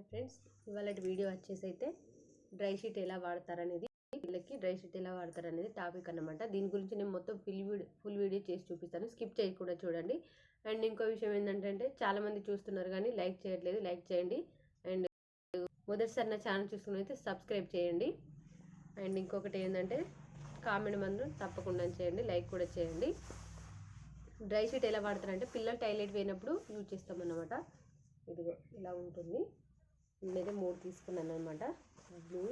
Hi friends ఇవాళ video వచ్చేసి అయితే డ్రై షీట్ ఎలా వాడతారనేది వీళ్ళకి డ్రై షీట్ ఎలా వాడతారనేది టాపిక్ అన్నమాట. దీని గురించి నేను మొత్తం ఫుల్ వీడియో ఫుల్ వీడియో చేసి చూపిస్తాను. స్కిప్ చేయకుండా చూడండి. అండ్ ఇంకో విషయం ఏంటంటే చాలామంది చూస్తున్నారు కానీ లైక్ చేయట్లేదు. లైక్ చేయండి. అండ్ మొదటిసారి నా ఛానల్ చూసుకున్నైతే సబ్స్క్రైబ్ చేయండి. అండ్ ఇంకొకటి ఏంటంటే కామెంట్ మందు తప్పకుండా చేయండి. లైక్ కూడా చేయండి. డ్రై షీట్ ఎలా వాడతారంటే పిల్లలు టాయిలెట్ పోయినప్పుడు యూజ్ చేస్తామన్నమాట. ఇదిగో ఇలా ఉంటుంది. నేనైతే మూడు తీసుకున్నాను అనమాట blue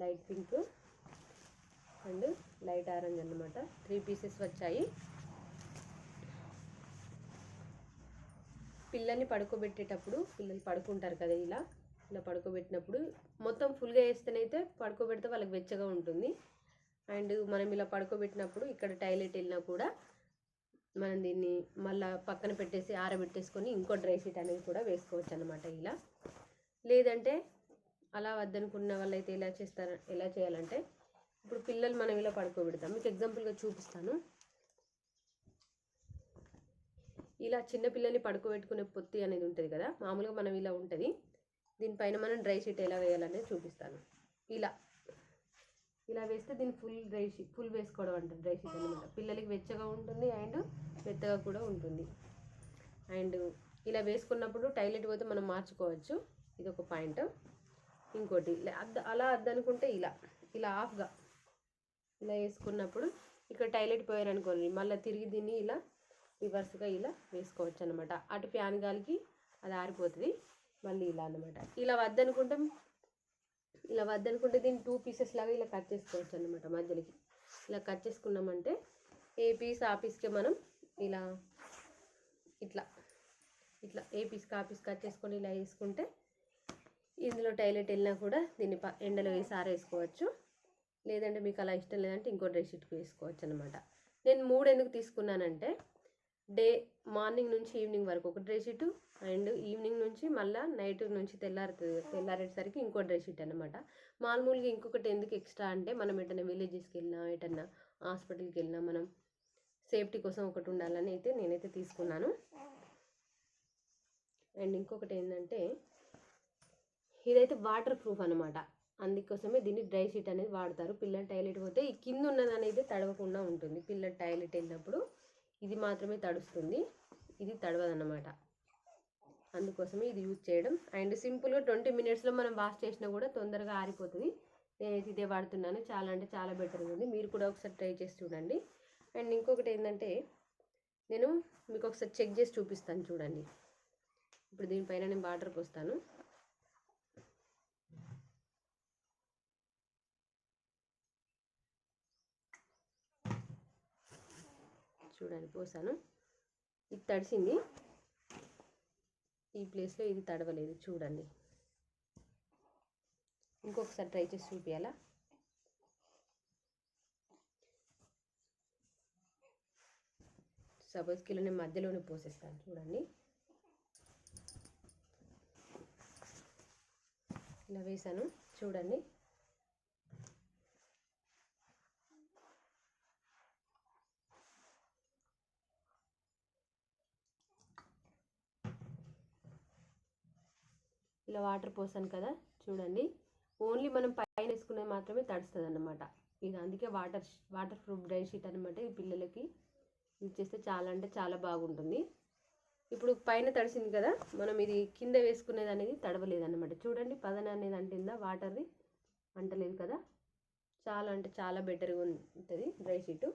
light pink and light orange అన్నమాట. త్రీ పీసెస్ వచ్చాయి. పిల్లల్ని పడుకోబెట్టేటప్పుడు పిల్లలు పడుకుంటారు కదా ఇలా ఇలా పడుకోబెట్టినప్పుడు మొత్తం ఫుల్గా వేస్తేనైతే పడుకోబెడితే వాళ్ళకి వెచ్చగా ఉంటుంది. అండ్ మనం ఇలా పడుకోబెట్టినప్పుడు ఇక్కడ టాయిలెట్ వెళ్ళినా కూడా మనం దీన్ని మళ్ళీ పక్కన పెట్టేసి ఆరబెట్టేసుకొని ఇంకో డ్రై షీట్ అనేది కూడా వేసుకోవచ్చు అనమాట ఇలా. లేదంటే అలా వద్దనుకున్న వాళ్ళైతే ఎలా చేస్తారు ఎలా చేయాలంటే ఇప్పుడు పిల్లలు మనం ఇలా పడుకోబెడతాం. మీకు ఎగ్జాంపుల్గా చూపిస్తాను. ఇలా చిన్న పిల్లల్ని పడుకోబెట్టుకునే పొత్తి అనేది ఉంటుంది కదా మామూలుగా మనం ఇలా ఉంటుంది. దీనిపైన మనం డ్రై షీట్ ఎలా వేయాలనేది చూపిస్తాను. ఇలా ఇలా వేస్తే దీన్ని ఫుల్ డ్రై షీట్ ఫుల్ వేసుకోవడం అంటారు డ్రై షీట్ అనమాట పిల్లలకి వెచ్చగా ఉంటుంది అండ్ మెత్తగా కూడా ఉంటుంది. అండ్ ఇలా వేసుకున్నప్పుడు టాయిలెట్ పోతే మనం మార్చుకోవచ్చు. ఇది ఒక పాయింట్. ఇంకోటి ఇలా అద్ద అలా అద్దనుకుంటే ఇలా ఇలా ఆఫ్గా ఇలా వేసుకున్నప్పుడు ఇక్కడ టాయిలెట్ పోయారనుకోండి మళ్ళీ తిరిగి దీన్ని ఇలా రివర్స్గా ఇలా వేసుకోవచ్చు అనమాట అటు ఫ్యాన్ గాలికి అది ఆరిపోతుంది మళ్ళీ ఇలా అనమాట ఇలా వద్దనుకుంటే ఇలా వద్దనుకుంటే దీన్ని టూ పీసెస్ లాగా ఇలా కట్ చేసుకోవచ్చు అనమాట మధ్యలోకి. ఇలా కట్ చేసుకున్నామంటే ఏ పీస్ ఆ పీస్కి మనం ఇలా ఇట్లా ఇట్లా ఏ పీస్కి ఆ పీస్ కట్ చేసుకొని ఇలా వేసుకుంటే ఇందులో టాయిలెట్ వెళ్ళినా కూడా దీన్ని ప ఎండలో వేసి ఆరేసుకోవచ్చు లేదంటే మీకు అలా ఇష్టం లేదంటే ఇంకో డ్రై షీట్కి వేసుకోవచ్చు అనమాట నేను మూడు ఎందుకు తీసుకున్నానంటే డే మార్నింగ్ నుంచి ఈవినింగ్ వరకు ఒక డ్రెస్ షీటు అండ్ ఈవినింగ్ నుంచి మళ్ళీ నైట్ నుంచి తెల్లారుతుంది తెల్లారేసరికి ఇంకో డ్రై షీట్ అనమాట మామూలుగా ఇంకొకటి ఎందుకు ఎక్స్ట్రా అంటే మనం ఎటన్నా విలేజెస్కి వెళ్ళినా ఎటన్నా హాస్పిటల్కి వెళ్ళినా మనం సేఫ్టీ కోసం ఒకటి ఉండాలని అయితే నేనైతే తీసుకున్నాను. అండ్ ఇంకొకటి ఏంటంటే ఇదైతే వాటర్ ప్రూఫ్ అనమాట అందుకోసమే దీన్ని డ్రై షీట్ అనేది వాడతారు. పిల్లల టాయిలెట్ పోతే ఈ కింద ఉన్నది అనేది తడవకుండా ఉంటుంది. పిల్లల టాయిలెట్ వెళ్ళినప్పుడు ఇది మాత్రమే తడుస్తుంది. ఇది తడవదన్నమాట. అందుకోసమే ఇది యూజ్ చేయడం. అండ్ సింపుల్గా ట్వంటీ మినిట్స్లో మనం వాష్ చేసినా కూడా తొందరగా ఆరిపోతుంది. నేనైతే ఇదే వాడుతున్నాను. చాలా అంటే చాలా బెటర్గా ఉంది. మీరు కూడా ఒకసారి ట్రై చేసి చూడండి. అండ్ ఇంకొకటి ఏంటంటే నేను మీకు ఒకసారి చెక్ చేసి చూపిస్తాను చూడండి. ఇప్పుడు దీనిపైన నేను వాటర్ పోస్తాను చూడండి పోసాను. ఇది తడిసింది. ఈ ప్లేస్లో ఇది తడవలేదు చూడండి. ఇంకొకసారి ట్రై చేసి చూపించాలా సపోజ్ కిలో నేను మధ్యలోనే పోసేస్తాను చూడండి. ఇలా వేసాను చూడండి. ఇలా వాటర్ పోసాను కదా చూడండి. ఓన్లీ మనం పైన వేసుకునేది మాత్రమే తడుస్తుంది అన్నమాట ఇది అందుకే water water proof dry sheet అనమాట ఈ పిల్లలకి యూజ్ చేస్తే చాలా అంటే చాలా బాగుంటుంది. ఇప్పుడు పైన తడిసింది కదా మనం ఇది కింద వేసుకునేది అనేది తడవలేదన్నమాట. చూడండి పదన అనేది అంటిందా? వాటర్ది అంటలేదు కదా? చాలా అంటే చాలా బెటర్గా ఉంటుంది డ్రై షీటు.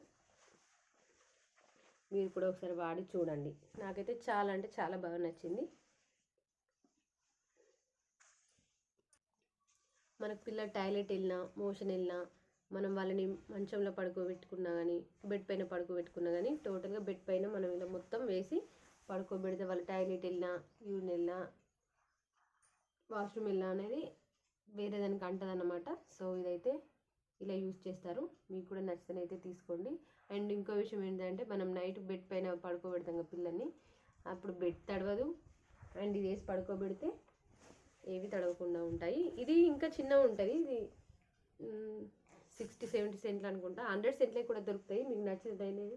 మీరు కూడా ఒకసారి వాడి చూడండి. నాకైతే చాలా అంటే చాలా బాగా నచ్చింది. మనకు పిల్ల టాయిలెట్ వెళ్ళినా మోషన్ వెళ్ళినా మనం వాళ్ళని మంచంలో పడుకోబెట్టుకున్నా కానీ బెడ్ పైన పడుకోబెట్టుకున్నా కానీ టోటల్గా బెడ్ పైన మనం ఇలా మొత్తం వేసి పడుకోబెడితే వాళ్ళ టాయిలెట్ వెళ్ళినా యూరిన్ వెళ్ళినా వాష్రూమ్ వెళ్ళినా అనేది వేరే దానికి అంటదన్నమాట. సో ఇదైతే ఇలా యూజ్ చేస్తారు. మీకు కూడా నచ్చితేనైతే తీసుకోండి. అండ్ ఇంకో విషయం ఏంటంటే మనం నైట్ బెడ్ పైన పడుకోబెడతాం కదా పిల్లల్ని అప్పుడు బెడ్ తడవదు. అండ్ ఇది వేసి పడుకోబెడితే ఏవి తడవకుండా ఉంటాయి. ఇది ఇంకా చిన్నగా ఉంటుంది. ఇది సిక్స్టీ సెవెంటీ సెంట్లు అనుకుంటా. హండ్రెడ్ సెంట్లే కూడా దొరుకుతాయి. మీకు నచ్చితేనే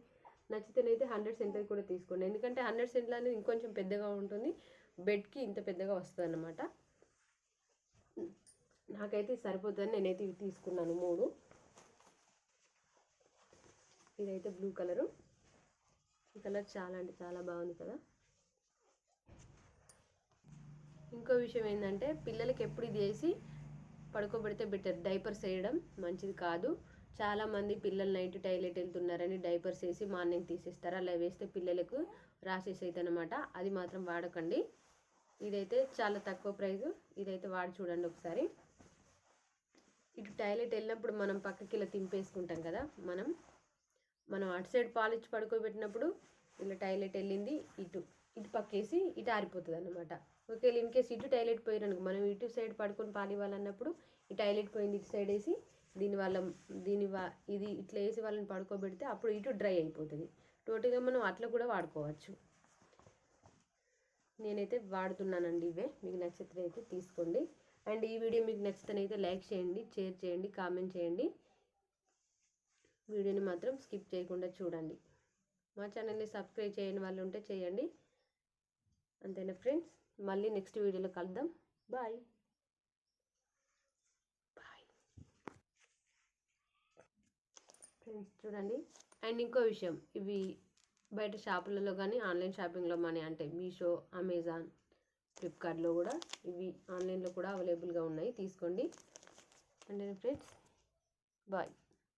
నచ్చితేనైతే హండ్రెడ్ సెంట్లు కూడా తీసుకోండి. ఎందుకంటే హండ్రెడ్ సెంట్లు అనేది ఇంకొంచెం పెద్దగా ఉంటుంది. బెడ్కి ఇంత పెద్దగా వస్తుంది అనమాట నాకైతే సరిపోతుందని నేనైతే ఇవి తీసుకున్నాను మూడు. ఇదైతే బ్లూ కలరు. ఈ కలర్ చాలా అంటే చాలా బాగుంది కదా. ఇంకో విషయం ఏంటంటే పిల్లలకి ఎప్పుడు ఇది వేసి పడుకోబెడితే బెటర్ డైపర్స్ వేయడం మంచిది కాదు. చాలామంది పిల్లలు నైట్ టాయిలెట్ వెళ్తున్నారని డైపర్స్ వేసి మార్నింగ్ తీసేస్తారు. అలా వేస్తే పిల్లలకు రాసెస్ అవుతాయి అనమాట అది మాత్రం వాడకండి. ఇదైతే చాలా తక్కువ ప్రైస్ ఇదైతే వాడి చూడండి ఒకసారి. ఇటు టాయిలెట్ వెళ్ళినప్పుడు మనం పక్కకి ఇలా తింపేసుకుంటాం కదా. మనం మనం అటు సైడ్ పాలిచ్చి పడుకోబెట్టినప్పుడు ఇలా టాయిలెట్ వెళ్ళింది ఇటు ఇటు పక్కేసి ఇటు ఆరిపోతుంది అన్నమాట ఒకవేళ ఇన్ కేసు ఇటు టాయిలెట్ పోయిరనుకో మనం ఇటు సైడ్ పడుకొని పాలివ్వాలన్నప్పుడు ఈ టాయిలెట్ పోయింది ఇటు సైడ్ వేసి దీని వల్ల దీని ఇది ఇట్లా వేసి వాళ్ళని పడుకోబెడితే అప్పుడు ఇటు డ్రై అయిపోతుంది. టోటల్గా మనం అట్లా కూడా వాడుకోవచ్చు. నేనైతే వాడుతున్నానండి ఇవే. మీకు నచ్చితే అయితే తీసుకోండి. అండ్ ఈ వీడియో మీకు నచ్చితేనైతే లైక్ చేయండి షేర్ చేయండి కామెంట్ చేయండి. వీడియోని మాత్రం స్కిప్ చేయకుండా చూడండి. మా ఛానల్ని సబ్స్క్రైబ్ చేయని వాళ్ళు ఉంటే చేయండి. అంతేనా ఫ్రెండ్స్? మళ్ళీ నెక్స్ట్ వీడియోలో కలుద్దాం. బాయ్. బాయ్. ఫ్రెండ్స్ చూడండి. అండ్ ఇంకో విషయం ఇవి బయట షాపులలో కానీ ఆన్లైన్ షాపింగ్లో మనీ అంటే మీషో అమెజాన్ ఫ్లిప్కార్ట్లో కూడా ఇవి ఆన్లైన్లో కూడా అవైలబుల్గా ఉన్నాయి. తీసుకోండి. అంటే ఫ్రెండ్స్? బాయ్.